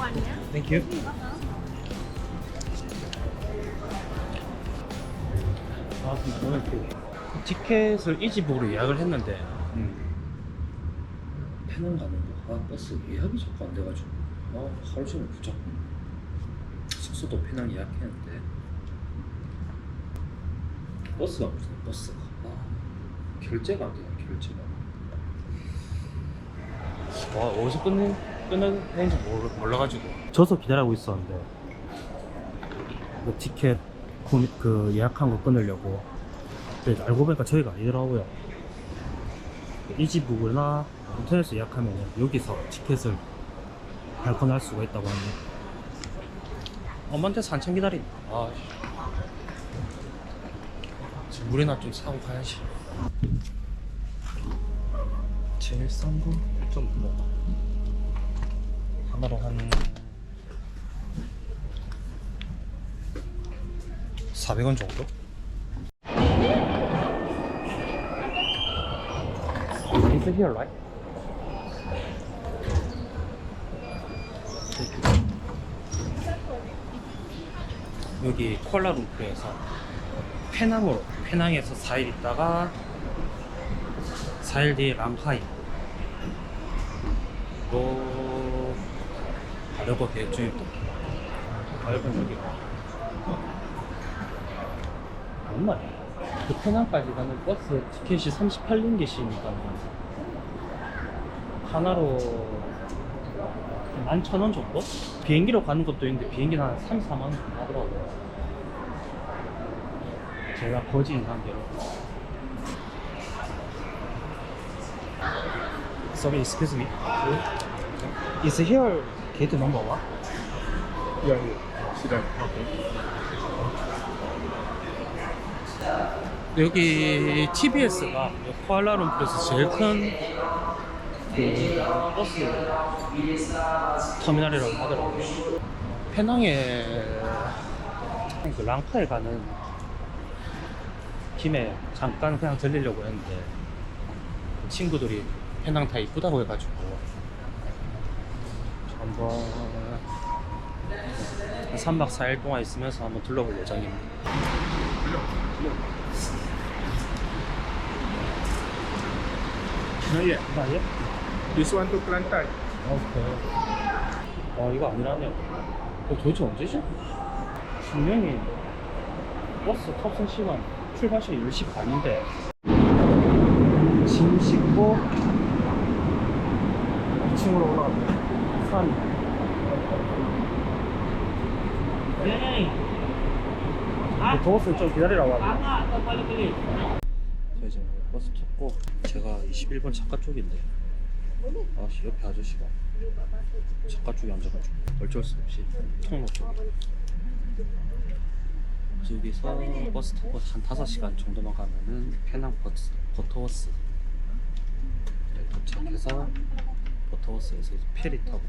Thank you. 아, 근데 오늘 그 티켓을 이지북으로 예약을 했는데 페낭 가는 거, 아 버스 예약이 자꾸 안 돼가지고. 아 하루 종일 붙잡고. 숙소도 페낭 예약했는데. 버스가 무슨 버스가. 아 결제가 안 되네 결제가. 와 어디서 끝내 끝내는지 몰라, 몰라가지고. 저서 기다리고 있었는데. 그 티켓 구매, 그 예약한 거 끊으려고. 근데 알고 보니까 저희가 아니더라고요. 이지북이나 인터넷에서 예약하면 여기서 티켓을 발권할 수가 있다고 하네 엄마한테서 한참 기다린다 아 지금 물이나 좀 사고 가야지. 제일 싼 거 좀 먹어 하나로 한 400원 정도? Is it here, right? 여기 쿠알라룸푸르에서 페낭으로 페낭에서 4일 있다가 4일 뒤에 랑카이 로 중입니다. 가려면 여기 뭔 말이야? 그 페낭까지 가는 버스 티켓이 38링깃이니까 하나로 11,000원 정도? 비행기로 가는 것도 있는데 비행기는 한 3, 4만 원 정도 하더라고요 제가 거진 관계로 Sorry, excuse me Is here gate number one? Yeah, yeah. Sit down. 여기 TBS가 쿠알라룸푸르에서 제일 큰 그 버스 터미널이라고 하더라고요. 페낭에 그 랑카에 가는 김에 잠깐 그냥 들리려고 했는데 친구들이 페낭 다 이쁘다고 해가지고 한번 한 3박 4일 동안 있으면서 한번 둘러볼 예정입니다. Not yet. 나 예? This one to Kelantan. 오케이. 아 이거 아니라네요. 어, 도대체 언제지? 분명히 버스 탑승 시간 출발 시간 10시 반인데 짐 싣고 2층으로 올라갔네 3 더웠을 좀 기다리라고 하네 저 이제 버스 탔고 제가 21번 작가 쪽인데. 아씨 옆에 아저씨가 작가 쪽에 앉아가지고 어쩔 수 없이 통로 쪽에 여기서 버스 타고 한 5시간 정도만 가면은 페낭 버스, 버터워스. 네, 도착해서 버터워스에서 이제 페리 타고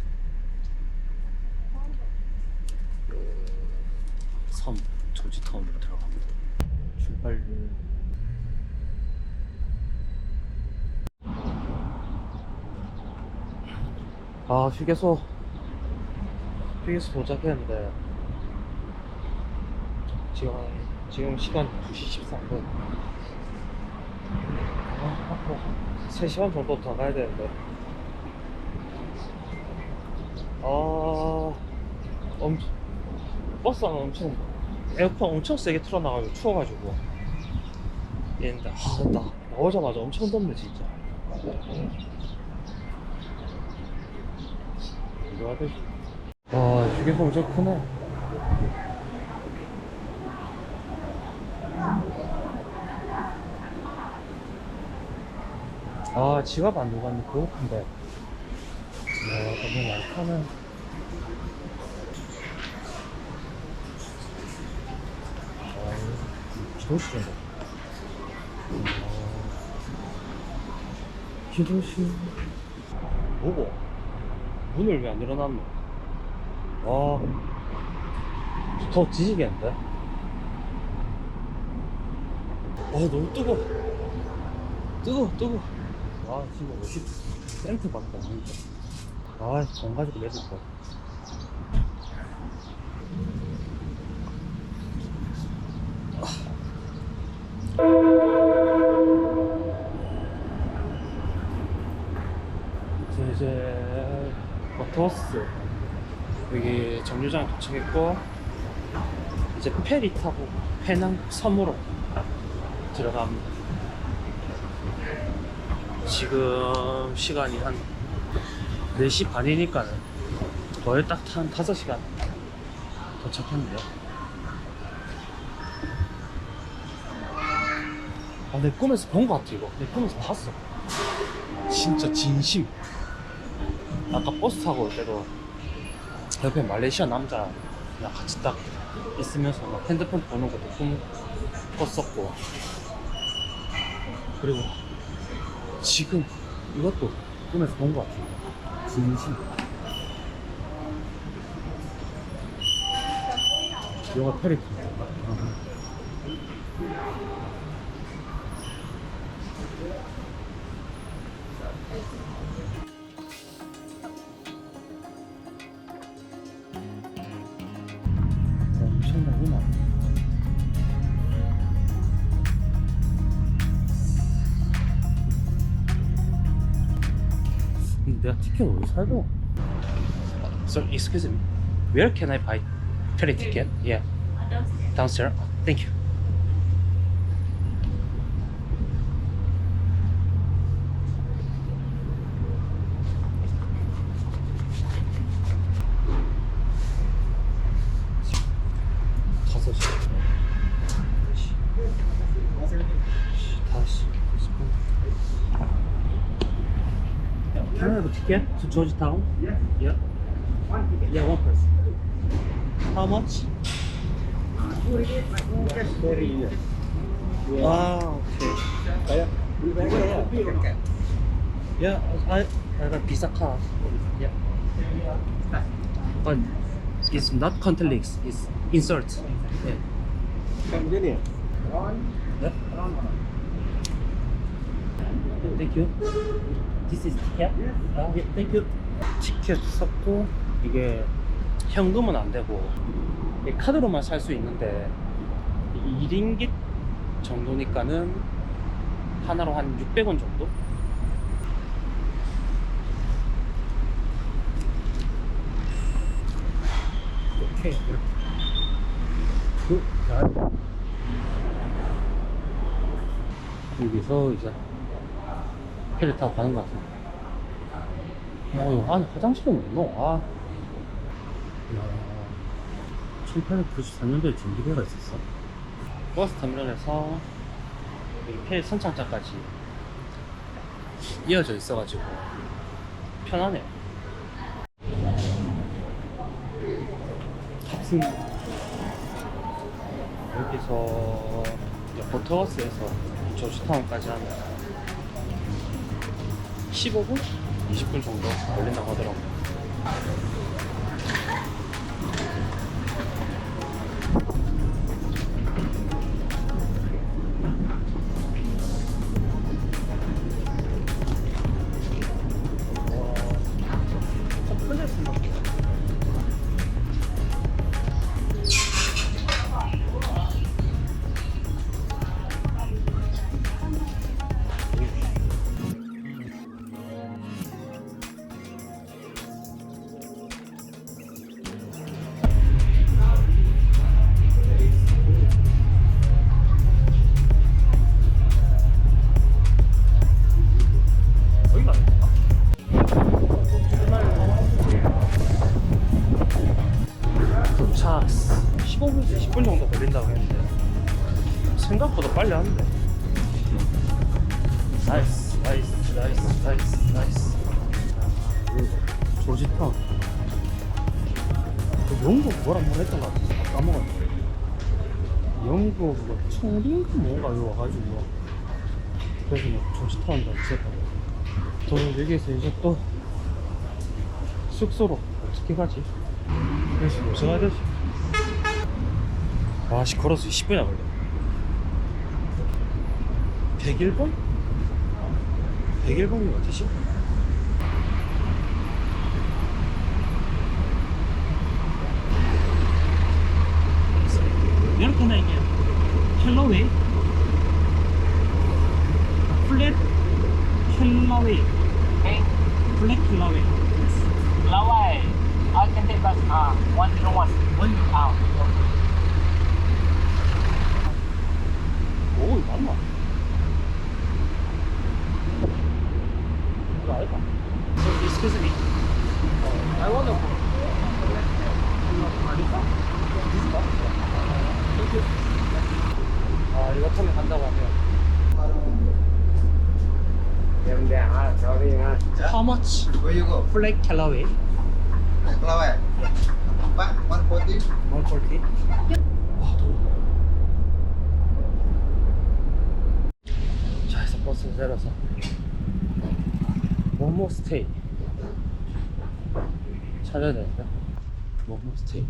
그 섬 조지타운으로 들어갑니다. 출발. 아 휴게소. 휴게소 도착했는데. 지금 지금 시간 2시 13분. 아, 앞으로 3시간 정도 더 가야 되는데. 아 엄, 버스 안 엄청 에어컨 엄청 세게 틀어놔가지고 추워가지고. 얘는데 아, 나 나오자마자 엄청 덥네 진짜. 이거 하듯이 와 휴게소 엄청 크네. 아 지갑 안 갔는데 그거 큰데. 야 너무 많이 타네 아 기 도실인가 기도실 뭐고? 문을 왜 안 열어놨노? 와, 더 뒤지겠는데? 와, 너무 뜨거. 뜨거, 뜨거. 와, 지금 50센트 밖에 안 하니까. 아, 돈 가지고 내줄 거. 이제 이제 버터스 여기 정류장에 도착했고 이제 페리 타고 페낭 섬으로 들어갑니다. 지금 시간이 한 4시 반이니까는 거의 딱 한 5시간 도착했네요. 아, 내 꿈에서 본 것 같아, 이거. 내 꿈에서 봤어. 진짜 진심. 아까 버스 타고 올 때도 옆에 말레이시아 남자 그냥 같이 딱 있으면서 막 핸드폰 보는 것도 꿈 꿨었고. 그리고 지금 이것도 꿈에서 본 것 같아. 진심. 영화 페리트. 엄 근데 내가 티켓 어디서 살고? Sir, excuse me. Where can I buy ferry ticket? Yeah. Downstairs. Thank you. Georgetown? Yeah. Yeah. One ticket. Yeah, one person. How much? Ah, okay. Yeah, I I got Visa card. Yeah. But it's not contactless. It's insert. Yeah. Yeah. Thank you. This is ticket. Ah, yeah, thank you. 티켓 샀고 이게 현금은 안 되고 이 카드로만 살 수 있는데 1링깃 정도니까는 하나로 한 600원 정도? 오케이 그 잘. 여기서 이제 배를 타고 가는 것 같습니다 어, 안에 화장실은 없노? 아. 야, 1894년도에 전기배가 있었어. 버스 터미널에서 여기 페리 선착장까지 이어져 있어가지고 편하네. 탑승. 여기서 이제 버터버스에서 조지타운까지 하면 15분? 20분 정도 걸린다고 하더라고요. 뭐 조지타운이라고 있었다고 저는 여기에서 이제 또 숙소로 어떻게 가지? 그래서 어디서 가야 되지? 와씨 걸어서 20분이나 걸려 101번? 101번이 어디지? 이렇게 나게 헬로웨이 Flag Kilaway. Lawai. I can take bus. Ah, one zero one. One. Ah. 오, 이거 맞나? 이거 아니다. So, excuse me. I want to. 아닐까? 아, 이거 타면 간다고 하네요. Cháu đi ha. How much? Where you go? Flag Kilaway. Cloud. Back 140. 140. 와, 더워. 자, 해서 버스를 내려서 모모 스테이 찾아야 되는데 모모 스테이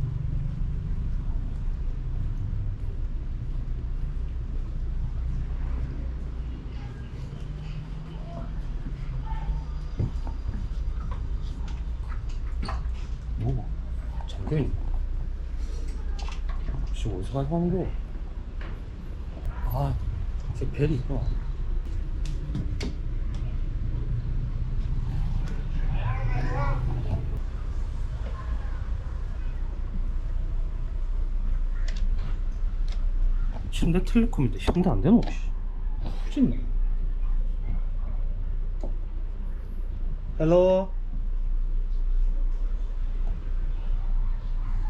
오, 잠겨있네 지금 어디서 가져가는 거야? 아, 제 벨이 있구나. 현대 텔레콤인데 현대 안 되노? 후진네. 헬로.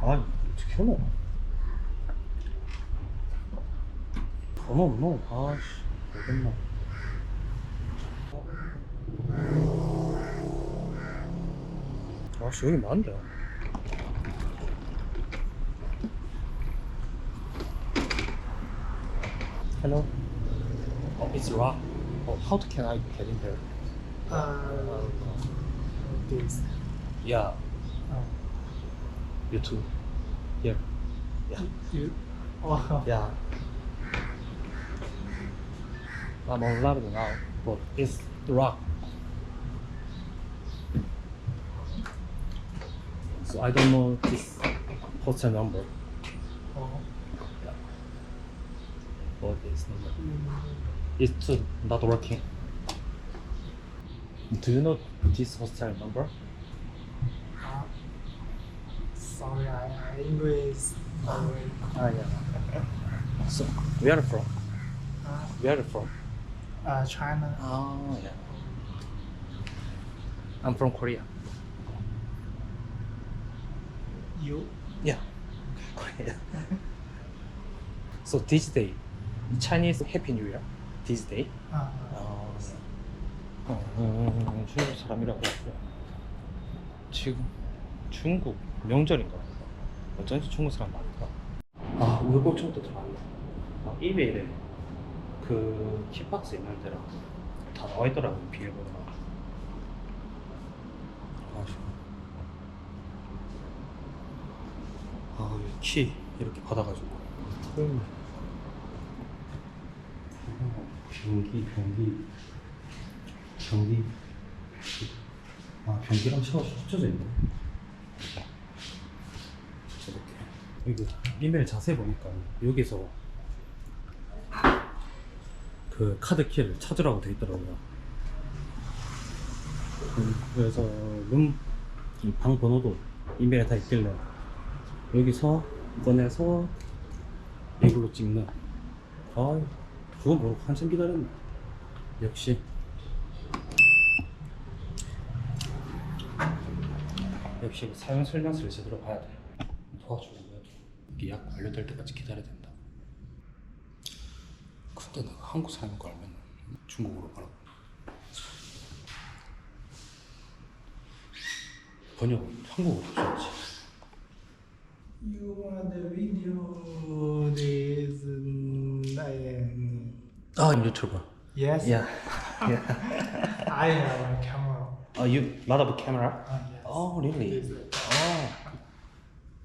아, 어떻게 하노? 번호 없노? 아씨, 모르겠나. 아씨, 여기 많은데. Hello. Oh, it's rock. Oh, how can I get in there? Uh, this. Yeah, Oh, you too. Here. Yeah. you. Oh, Yeah. I'm on level now, but it's rock. So I don't know this hotel number. oh. Or this number. It's too mm. not working. Do you know this hotel number? Sorry, I, I English. Sorry. Ah, yeah. So where are you from? Uh, Where are you from? uh, China. Oh, yeah. I'm from Korea. You. Yeah. Korea. so this day, Chinese Happy New Year. This day. Uh, 어, 음, 중국 사람이라고 했어요. 지금 중국 명절인가. 어쩐지 중국 사람 많다. 아, 우유곡청도 들어갔네. 아, 이메일에 그 키박스 있는 데랑 다 나와 있더라고요, 비밀번호가. 아쉬워. 아, 이키 이렇게 받아가지고. 음. 변기, 변기. 변기 아 변기랑 샤워실 합쳐져 있네 여기 이메일 자세히 보니까 여기서 그 카드 키를 찾으라고 돼 있더라고요. 음, 그래서 룸방 번호도 이메일에 다 있길래 여기서 꺼내서 이걸로 찍는. 아 그거 모르고 한참 기다렸네. 역시. 역시 그 사용 설명서를 제대로 봐야 돼. 도와주 려면 이게 약 완료될 때까지 기다려야 된다. 근데 내가 한국 사는 거 알면 중국어로 말하고 번역은 한국어로 써야지. You want the video? This. Um, 아 유튜버. yes. Yeah. I have a camera. Are you lot of camera? Uh, yes. Oh really? This. Oh.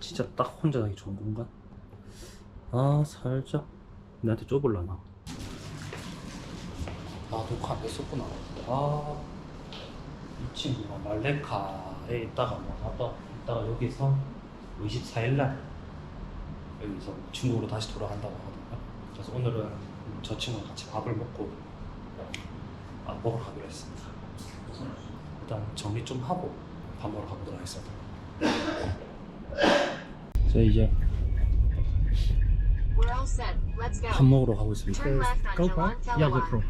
진짜 딱 혼자 자기 좋은 공간? 아 살짝. 내한테 좁을라나? 아 녹화 안 했었구나. 아 이 친구가 말레카에 있다가 뭐 나도 있다가 여기서 24일날 여기서 중국으로 다시 돌아간다고 하거든요 그래서 오늘은 저 친구랑 같이 밥을 먹고 아, 먹으러 가기로 했습니다. 일단 정리 좀 하고 밥 먹으러 가보도록 하겠습니다 저 이제 We're all set. Let's go. 밥 먹으러 가고 있습니다 Turn left on Jalan Kelawar.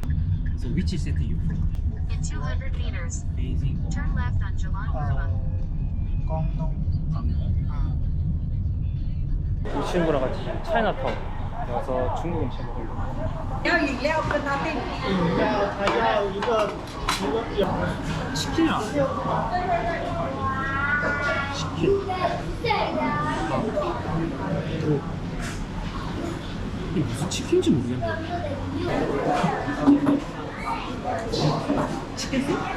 So which city you from? In 200 meters, Beijing or turn left on Jalan Kelawar. 꽁동. 아, 이 친구랑 같이 차이나타운 가서 중국 음식 먹으려고 要饮料跟他订。饮料他要一个一个有 치킨이야 치킨 아, 그, 이게 무슨 치킨인지 모르겠네. 밥에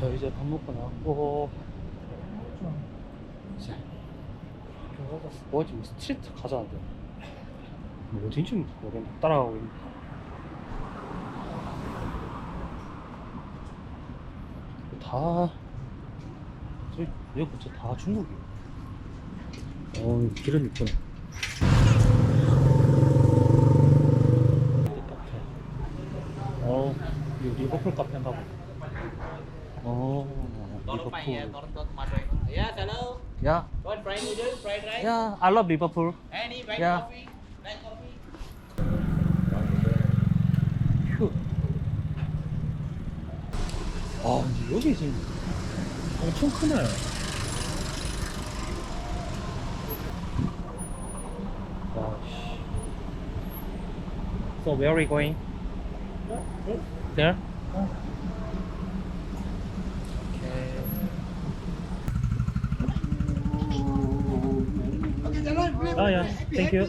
저 이제 밥 먹고 나왔고. 이제 뭐지? 뭐 스트리트 가자는데. 뭐 어딘지 모르겠네. 따라가고 있네. 다 저기 여기 진짜 다 중국이에요. 어 길은 있구나 카페 어 이거 리버풀 카페인가 보네 어 리버풀 Yes, hello. 야 What fried noodle, fried rice? 야, I love 리버풀. Any black Yeah. coffee? Black coffee? 휴. 아, 근데 여기 지금 엄청 크네. 와, 씨. So where are we going? There? Okay. Oh yeah, thank you.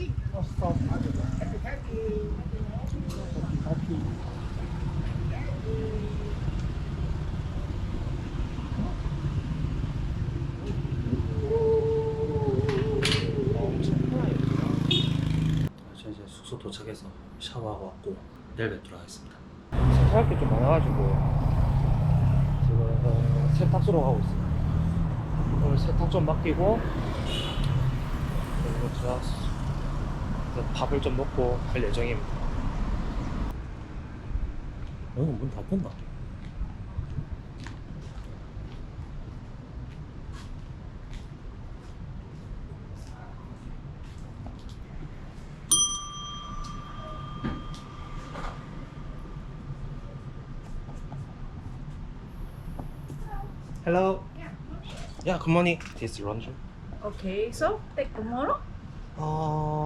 저 이제 숙소 도착해서 샤워하고 왔고 내일 뵙도록 하겠습니다. 세탁할 게 좀 많아가지고 지금 세탁소로 가고 있습니다. 오늘 세탁 좀 맡기고 그리고 들어가 밥을 좀 먹고 갈 예정입니다. 여기 문 닫혔나? Hello. Yeah, good morning. This is laundry. Okay, so take tomorrow. Uh,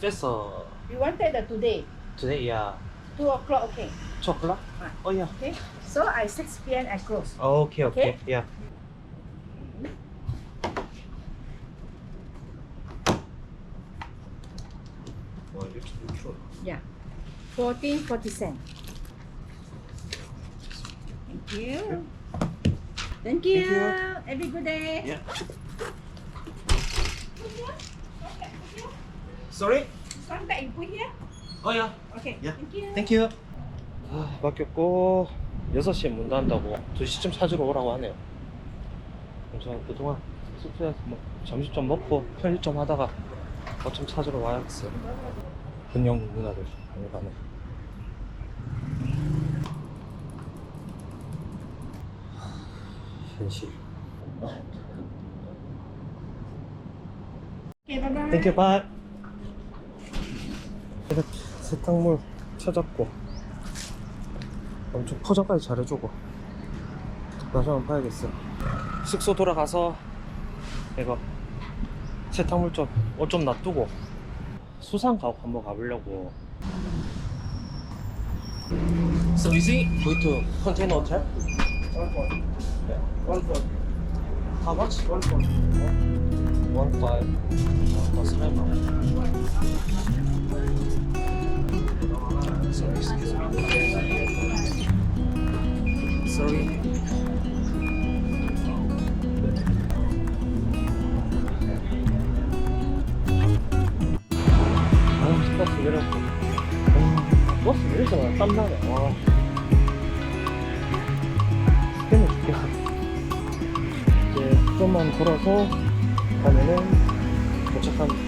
just uh, You want take the today, today, yeah, two o'clock. Okay. chocolate. Ah. Oh yeah. Okay. So I six p.m. I close. Okay, okay, Okay. yeah. 와 이렇게 이렇게 Yeah. Fourteen forty cent. Thank you. Thank you. you. Have a good day. Yeah. Sorry? Contact info here. Oh yeah. Okay. Yeah. Thank you. Thank you. 아, 맡겼고 6시에 문 닫는다고 2시쯤 찾으러 오라고 하네요. 그래서 그동안 숙소에서 뭐 점심 좀 먹고 편집 좀 하다가 뭐좀 찾으러 와야겠어요. 근영 누나들 여기 가네 현실 Okay, bye-bye. 땡큐 바이 이렇게 세탁물 찾았고 엄청 포장까지 잘해주고 나중에 한번 봐야겠어 숙소 돌아가서 이거 세탁물 좀 옷 좀 놔두고 수상 가옥 한번 가보려고 So is it going to container hotel? One for. Yeah. One for. How much? One for. One five. 어, 설마. Sorry, excuse me. Sorry. 아, 버스 내렸고. 아, 버스 내리자마자 땀나네. 와. 죽겠어. 이제 좀만 걸어서 가면은 사원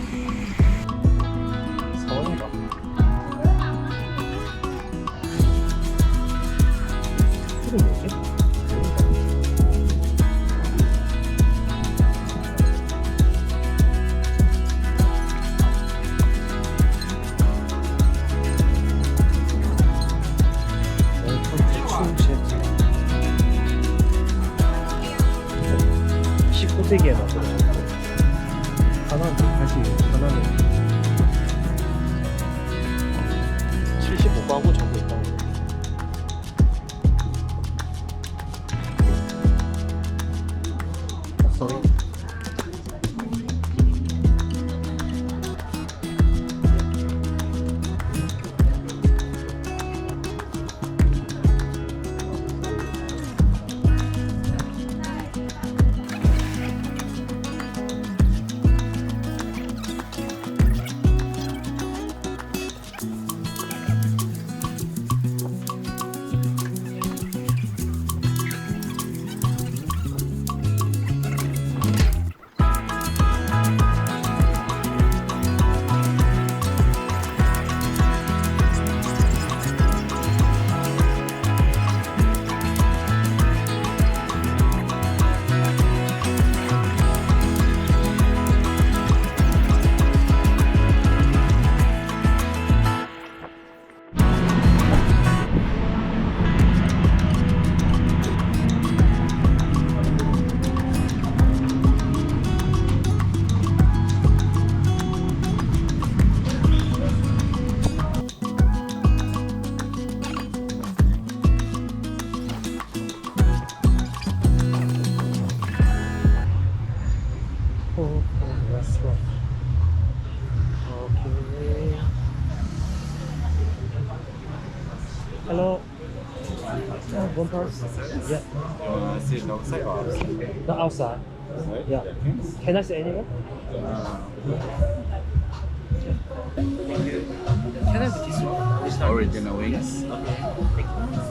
Uh, one person. Yeah. Uh, sit outside or outside? Not outside. Yeah. Can I sit anywhere? Can I have this one? This one. Original wings. 뭐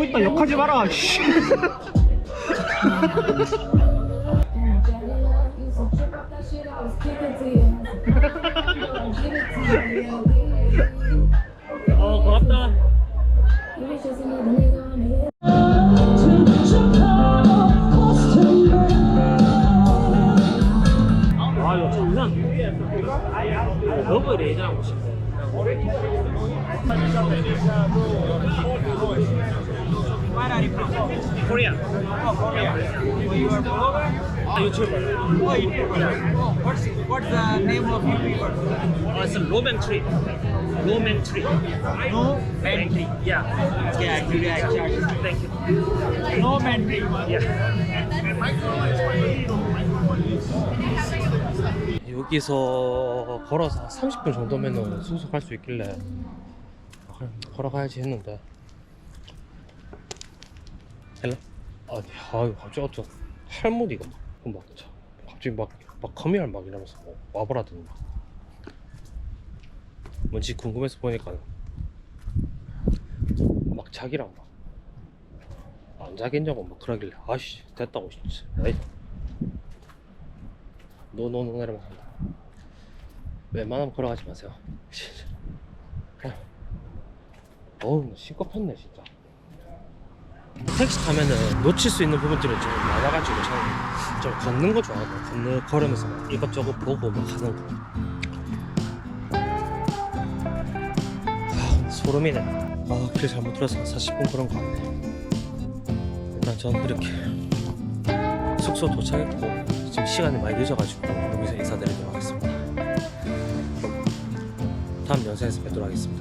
찍고 있다 욕하지 마라. 씨. Oh? Oh. 여기서 걸어서 30분 정도면 숙소 갈수 있길래 아, 걸어가야지 했는데 헬라? 아니 아유 갑자기 어떤 할머니가 막, 막 자, 갑자기 막 막 커미얼 막 이러면서 뭐 와보라더니 막. 뭔지 궁금해서 보니까 막 자기랑 막 안 자겠냐고 막 그러길래 아씨 됐다고 진짜. 에이. 노노노 이러면서 웬만하면 걸어가지 마세요. 진짜 그냥 어우 시겁했네 진짜 택시 타면은 놓칠 수 있는 부분들이 좀 많아가지고 저는 좀 걷는 거 좋아하거든요 걷는 걸으면서 막 이것저것 보고 막 하는 거. 아, 소름이네 아 길 잘못 들어서 40분 그런 거 같네. 일단 저는 이렇게 숙소 도착했고 지금 시간이 많이 늦어가지고 여기서 인사드리도록 하겠습니다. 다음 영상에서 뵙도록 하겠습니다